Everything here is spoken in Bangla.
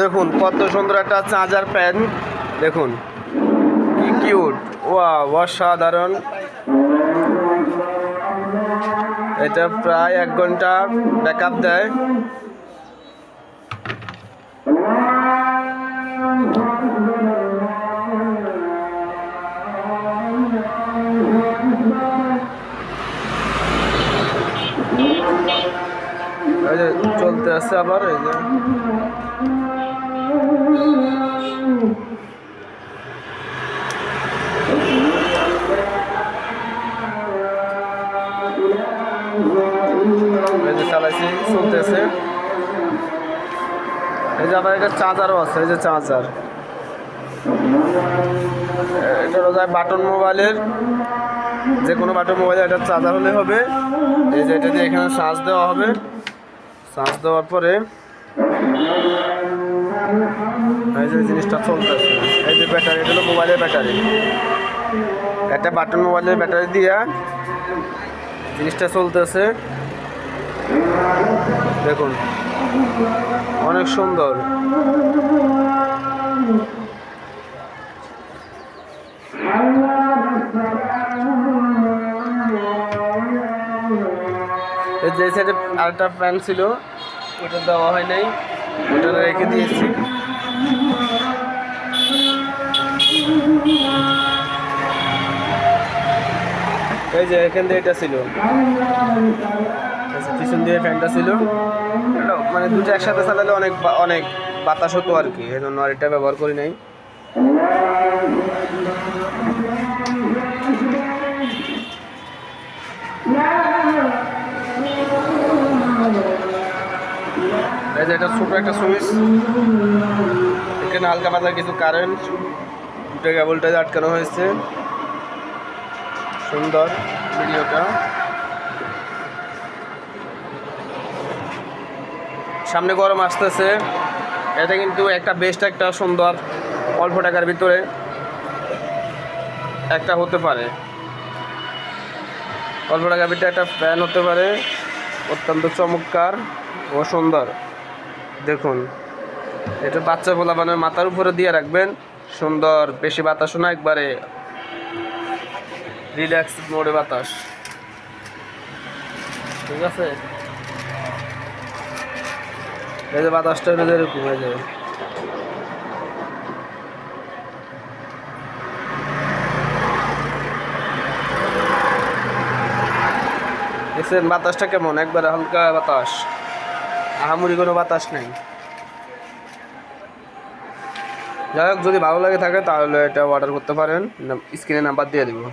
দেখুন, কত সুন্দর একটা চার্জার প্যান। দেখুন, কি কিউট। ওয়া অসাধারণ। এটা প্রায় এক ঘণ্টা ব্যাকআপ দেয়। চলতে আছে আবার, এই যে। যে চালাইছি, চলতেছে। এই যে আবার এটা চার্জারও আছে, এই যে চার্জার এটা যায় বাটন মোবাইলের, যে কোনো বাটন মোবাইলে এটা চার্জার হলে হবে। এই যে এটা দিয়ে এখানে চার্জ দেওয়া হবে। চার্জ দেওয়ার পরে এই যে জিনিসটা চলতেছে। এই যে ব্যাটারি, এটা হলো মোবাইলের ব্যাটারি। একটা বাটন মোবাইলের ব্যাটারি দিয়া জিনিসটা চলতেছে। দেখুন, অনেক সুন্দর। যে সাইডে আরেকটা ফ্যান ছিল, ওটা দেওয়া হয় নাই, ওটা রেখে দিয়েছি। এই যে এখান থেকে এটা ছিল। পিছন দিয়ে ফ্যানটা ছিল। মানে দুটো একসাথে চালালে অনেক অনেক বাতাস হতো আর কি। এই জন্য আর এটা ব্যবহার করি নাই। এই যে এটা ছোট একটা সুইচ। এখানে হালকা পাতলা কিছু কারেন্ট দুটো কেবলটা আটকানো হয়েছে। সুন্দর ভিডিওটা সামনে গরম আসতেছে। এটা কিন্তু একটা বেস্ট একটা সুন্দর, অল্প টাকার ভিতরে একটা হতে পারে। অল্প টাকার ভিতরে একটা ফ্যান হতে পারে। অত্যন্ত চমৎকার ও সুন্দর। দেখুন, এটা বাচ্চা মানে মাথার উপরে দিয়ে রাখবেন। সুন্দর, বেশি বাতাসও না, একবারে রিল্যাক্স মোডে বাতাস। ঠিক আছে? এই যে বাতাসটা হলো যে এরকম এই যে। দেখছেন, বাতাসটা কেমন? একবারে হালকা বাতাস। আহামুরি কোনো বাতাস নেই। যাই হোক, যদি ভালো লাগে থাকে, তাহলে এটা অর্ডার করতে পারেন। স্ক্রিনে নাম্বার দিয়ে দেবো।